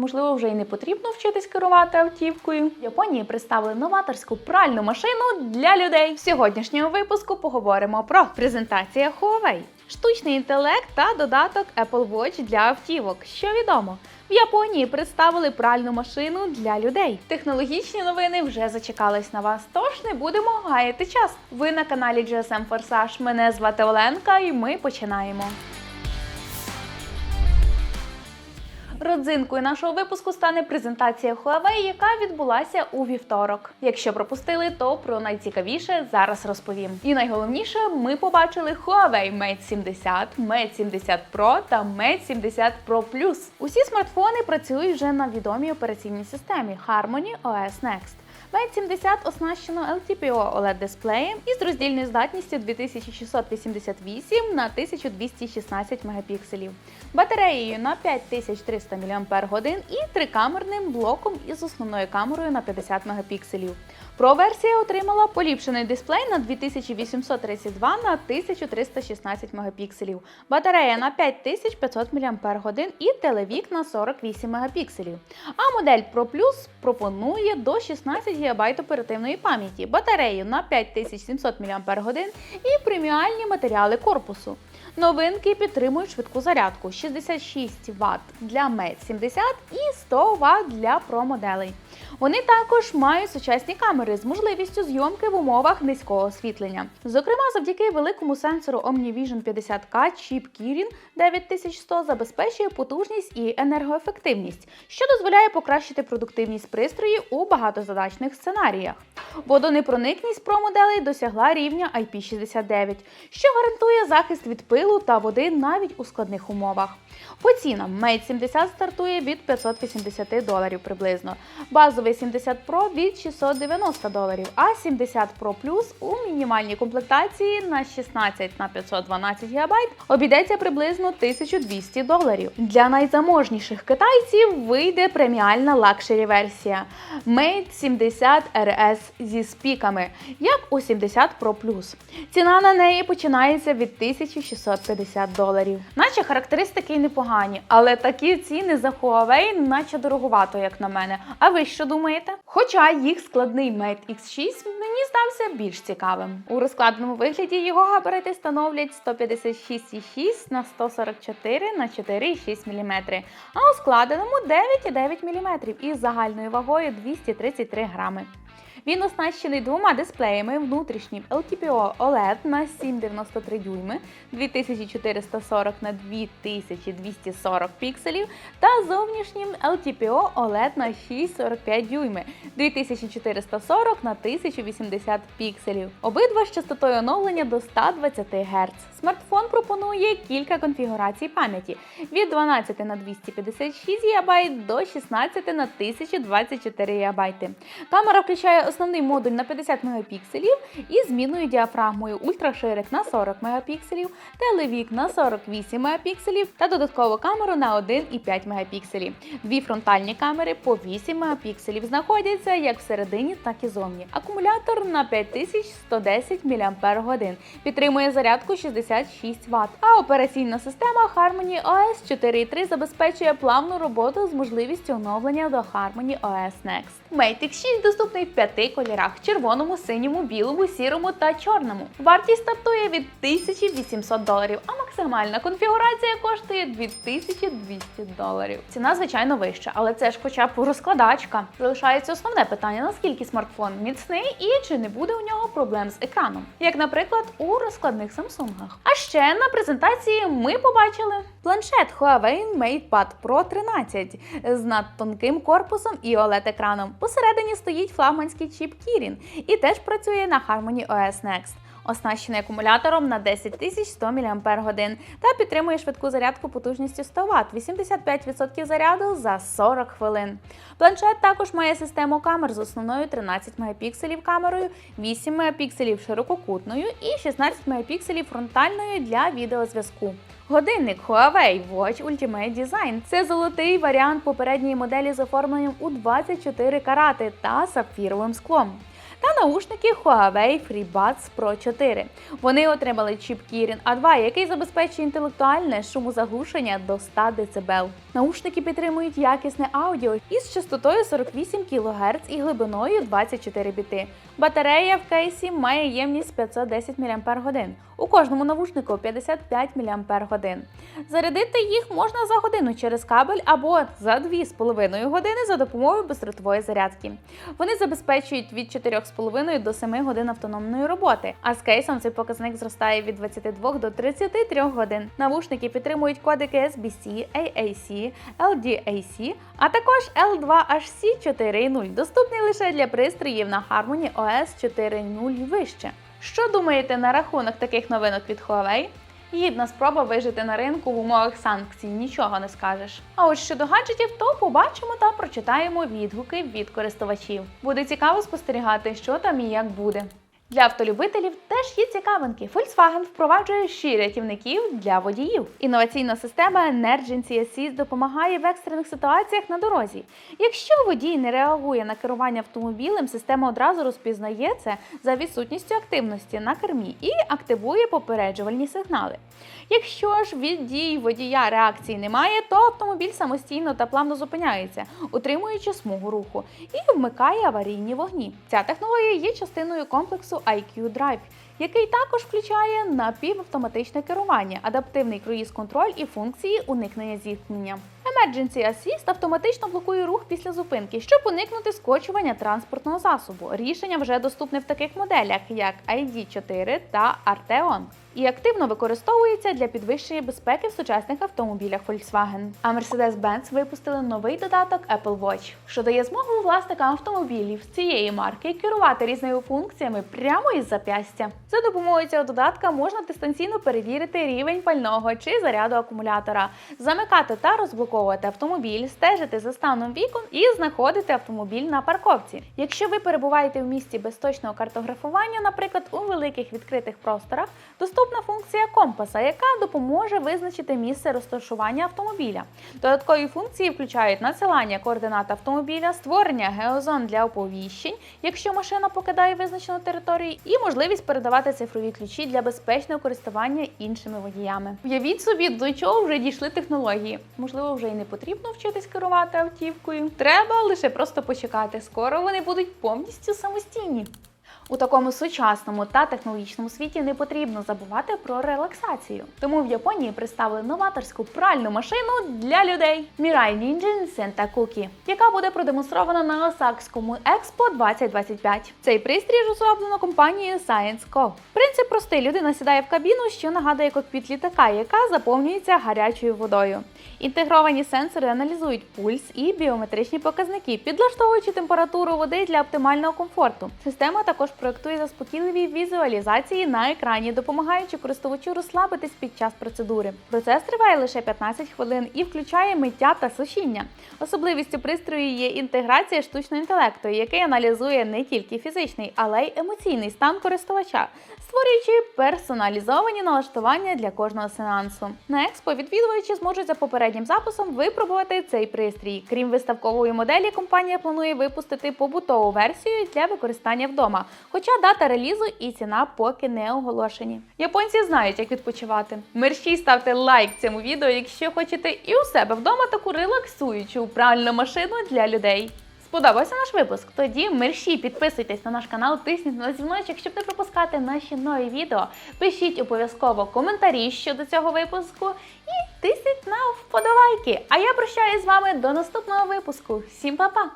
можливо, вже й не потрібно вчитись керувати автівкою. В Японії представили новаторську пральну машину для людей. В сьогоднішньому випуску поговоримо про презентація Huawei, штучний інтелект та додаток Apple Watch для автівок. Що відомо? В Японії представили пральну машину для людей. Технологічні новини вже зачекались на вас, тож не будемо гаяти час. Ви на каналі GSM Форсаж. Мене звати Оленка, і ми починаємо. Родзинкою нашого випуску стане презентація Huawei, яка відбулася у вівторок. Якщо пропустили, то про найцікавіше зараз розповім. І найголовніше, ми побачили Huawei Mate 70, Mate 70 Pro та Mate 70 Pro Plus. Усі смартфони працюють вже на відомій операційній системі Harmony OS Next. Mate 70 оснащено LTPO OLED дисплеєм із роздільною здатністю 2688 на 1216 мегапікселів, батареєю на 5300 мАч і трикамерним блоком із основною камерою на 50 мегапікселів. Pro версія отримала поліпшений дисплей на 2832 на 1316 мегапікселів, батарея на 5500 мАч і телевік на 48 мегапікселів. А модель Pro Plus пропонує до 16 ГБ оперативної пам'яті, батарею на 5700 мАч і преміальні матеріали корпусу. Новинки підтримують швидку зарядку 66 Вт для Mate 70 і 100 Вт для Pro моделей. Вони також мають сучасні камери з можливістю зйомки в умовах низького освітлення. Зокрема, завдяки великому сенсору OmniVision 50K чіп Kirin 9100 забезпечує потужність і енергоефективність, що дозволяє покращити продуктивність пристрою у багатозадачних сценаріях. Водонепроникність Pro моделей досягла рівня IP69, що гарантує захист від пилу та води навіть у складних умовах. По цінам Mate 70 стартує від 580 доларів приблизно, базовий 70 Pro від 690 доларів, а 70 Pro Plus у мінімальній комплектації на 16 на 512 ГБ обійдеться приблизно 1200 доларів. Для найзаможніших китайців вийде преміальна лакшері версія Mate 70 RS зі спіками, як у 70 Pro Plus. Ціна на неї починається від 1650 доларів. Наче характеристики й непогані, але такі ціни за Huawei наче дороговато, як на мене. А ви що думаєте? Хоча їх складний Mate X6 мені здався більш цікавим. У розкладеному вигляді його габарити становлять 156,6 на 144 на 4,6 мм, а у складеному 9,9 мм із загальною вагою 233 грами. Він оснащений двома дисплеями внутрішнім LTPO OLED на 7,93 дюйми 2440 на 2240 пікселів та зовнішнім LTPO OLED на 6,45 дюйми 2440 на 1080 пікселів. Обидва з частотою оновлення до 120 Гц. Смартфон пропонує кілька конфігурацій пам'яті від 12 на 256 ГБ до 16 на 1024 ГБ. Камера включає основний модуль на 50 Мп із змінною діафрагмою ультраширик на 40 Мп, телевік на 48 Мп та додаткову камеру на 1,5 Мп. Дві фронтальні камери по 8 Мп знаходяться як всередині, так і зовні. Акумулятор на 5110 мАч. Підтримує зарядку 66 Вт. А операційна система Harmony OS 4.3 забезпечує плавну роботу з можливістю оновлення до Harmony OS Next. Mate X6 доступний в п'яти кольорах: червоному, синьому, білому, сірому та чорному. Вартість стартує від 1800 доларів, а максимальна конфігурація коштує 2200 доларів. Ціна, звичайно, вища, але це ж хоча б розкладачка. Залишається основне питання: наскільки смартфон міцний і чи не буде у нього проблем з екраном, як, наприклад, у розкладних Самсунгах. А ще на презентації ми побачили планшет Huawei MatePad Pro 13 з надтонким корпусом і oled екраном Посередині стоїть флагманський чіп Kirin і теж працює на Harmony OS Next. Оснащений акумулятором на 10100 мАч та підтримує швидку зарядку потужністю 100 Вт, 85% заряду за 40 хвилин. Планшет також має систему камер з основною 13 Мп камерою, 8 Мп ширококутною і 16 Мп фронтальною для відеозв'язку. Годинник Huawei Watch Ultimate Design – це золотий варіант попередньої моделі з оформленням у 24 карати та сапфіровим склом. Та наушники Huawei FreeBuds Pro 4. Вони отримали чіп Kirin A2, який забезпечує інтелектуальне шумозаглушення до 100 дБ. Наушники підтримують якісне аудіо із частотою 48 кГц і глибиною 24 біти. Батарея в кейсі має ємність 510 мАч. У кожному навушнику 55 мАч. Зарядити їх можна за годину через кабель або за 2,5 години за допомогою бездротової зарядки. Вони забезпечують від 4,5 до 7 годин автономної роботи, а з кейсом цей показник зростає від 22 до 33 годин. Навушники підтримують кодики SBC, AAC, LDAC, а також L2HC 4.0, доступний лише для пристроїв на Harmony OS 4.0 і вище. Що думаєте на рахунок таких новинок від Huawei? Гідна спроба вижити на ринку в умовах санкцій, нічого не скажеш. А ось щодо гаджетів, то побачимо та прочитаємо відгуки від користувачів. Буде цікаво спостерігати, що там і як буде. Для автолюбителів теж є цікавинки. Volkswagen впроваджує ще рятівників для водіїв. Інноваційна система Emergency Assist допомагає в екстрених ситуаціях на дорозі. Якщо водій не реагує на керування автомобілем, система одразу розпізнає це за відсутністю активності на кермі і активує попереджувальні сигнали. Якщо ж від дій водія реакції немає, то автомобіль самостійно та плавно зупиняється, утримуючи смугу руху, і вмикає аварійні вогні. Ця технологія є частиною комплексу IQ Drive, який також включає напівавтоматичне керування, адаптивний круїз-контроль і функції уникнення зіткнення. Emergency Assist автоматично блокує рух після зупинки, щоб уникнути скочування транспортного засобу. Рішення вже доступне в таких моделях, як ID4 та Arteon. І активно використовується для підвищення безпеки в сучасних автомобілях Volkswagen. А Mercedes-Benz випустили новий додаток Apple Watch, що дає змогу власникам автомобілів цієї марки керувати різними функціями прямо із зап'ястя. За допомогою цього додатка можна дистанційно перевірити рівень пального чи заряду акумулятора, замикати та розблоковувати автомобіль, стежити за станом вікон і знаходити автомобіль на парковці. Якщо ви перебуваєте в місті без точного картографування, наприклад, у великих відкритих просторах, доступна функція компаса, яка допоможе визначити місце розташування автомобіля. Додаткові функції включають надсилання координат автомобіля, створення геозон для оповіщень, якщо машина покидає визначену територію, і можливість передавати цифрові ключі для безпечного користування іншими водіями. Уявіть собі, до чого вже дійшли технології. Можливо, вже й не потрібно вчитись керувати автівкою. Треба лише просто почекати. Скоро вони будуть повністю самостійні. У такому сучасному та технологічному світі не потрібно забувати про релаксацію. Тому в Японії представили новаторську пральну машину для людей Mirai Ninja Senta Cookie, яка буде продемонстрована на Осакському Експо 2025. Цей пристрій розроблено компанією Science.co. Принцип простий: людина сідає в кабіну, що нагадує кокпіт літака, яка заповнюється гарячою водою. Інтегровані сенсори аналізують пульс і біометричні показники, підлаштовуючи температуру води для оптимального комфорту. Система також проектує заспокійливі візуалізації на екрані, допомагаючи користувачу розслабитись під час процедури. Процес триває лише 15 хвилин і включає миття та сушіння. Особливістю пристрою є інтеграція штучного інтелекту, який аналізує не тільки фізичний, але й емоційний стан користувача, створюючи персоналізовані налаштування для кожного сеансу. На експо відвідувачі зможуть за попереднім записом випробувати цей пристрій. Крім виставкової моделі, компанія планує випустити побутову версію для використання вдома. Хоча дата релізу і ціна поки не оголошені. Японці знають, як відпочивати. Мерщій ставте лайк цьому відео, якщо хочете, і у себе вдома таку релаксуючу пральну машину для людей. Сподобався наш випуск? Тоді мерщій підписуйтесь на наш канал, тисніть на дзвіночок, щоб не пропускати наші нові відео. Пишіть обов'язково коментарі щодо цього випуску і тисніть на вподобайки. А я прощаюсь з вами до наступного випуску. Всім па-па!